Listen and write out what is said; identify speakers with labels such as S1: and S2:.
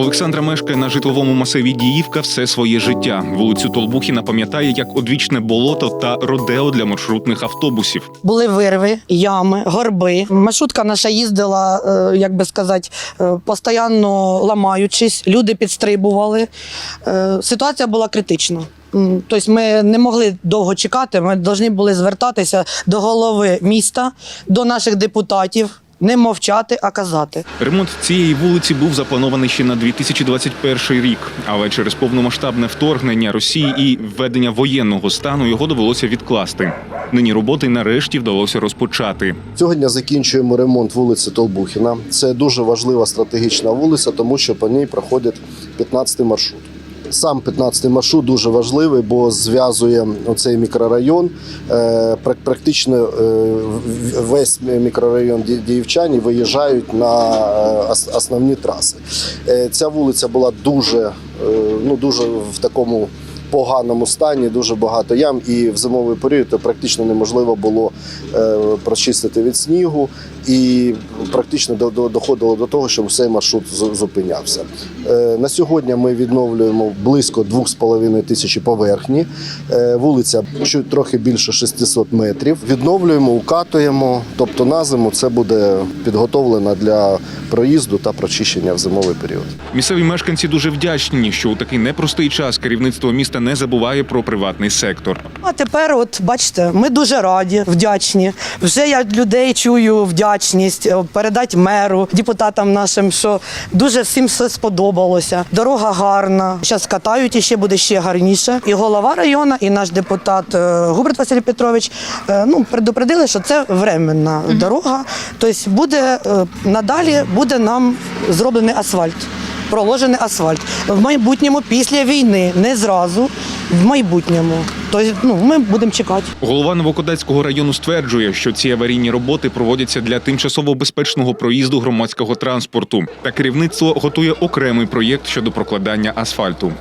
S1: Олександра мешкає на житловому масиві Діївка все своє життя. Вулицю Толбухіна пам'ятає як одвічне болото та родео для маршрутних автобусів.
S2: Були вирви, ями, горби. Маршрутка наша їздила, е, як би сказати, е, постійно ламаючись, люди підстрибували. Е, Ситуація була критична. Тобто ми не могли довго чекати, ми повинні були звертатися до голови міста, до наших депутатів, не мовчати, а казати.
S1: Ремонт цієї вулиці був запланований ще на 2021 рік, але через повномасштабне вторгнення Росії і введення воєнного стану його довелося відкласти. Нині роботи нарешті вдалося розпочати.
S3: Сьогодні закінчуємо ремонт вулиці Толбухіна. Це дуже важлива стратегічна вулиця, тому що по ній проходить 15-й маршрут. Сам 15-й маршрут дуже важливий, бо зв'язує оцей мікрорайон. Е, прак- Практично е, весь мікрорайон Ді- Діївчані виїжджають на е, основні траси. Ця вулиця була дуже, ну, дуже в такому поганому стані, дуже багато ям, і в зимовий період практично неможливо було е, прочистити від снігу, і практично до- до- доходило до того, що цей маршрут зупинявся. Е, На сьогодні ми відновлюємо близько 2,5 тисячі поверхні. Е, Вулиця трохи більше 600 метрів. Відновлюємо, укатуємо. Тобто на зиму це буде підготовлено для проїзду та прочищення в зимовий період.
S1: Місцеві мешканці дуже вдячні, що у такий непростий час керівництво міста не забуває про приватний сектор.
S2: А тепер, от бачите, ми дуже раді, вдячні. Вже я людей чую вдячність е, передати меру, депутатам нашим, що дуже всім все сподобалося. Дорога гарна. Зараз катають і ще буде ще гарніше. І голова району, і наш депутат е, Губерт Василь Петрович е, ну, предупредили, що це временна дорога. Тобто буде надалі буде нам зроблений асфальт. Проложений асфальт в майбутньому після війни, не зразу, в майбутньому. Тобто, ну ми будемо чекати.
S1: Голова Новокодацького району стверджує, що ці аварійні роботи проводяться для тимчасово безпечного проїзду громадського транспорту. Та керівництво готує окремий проєкт щодо прокладання асфальту.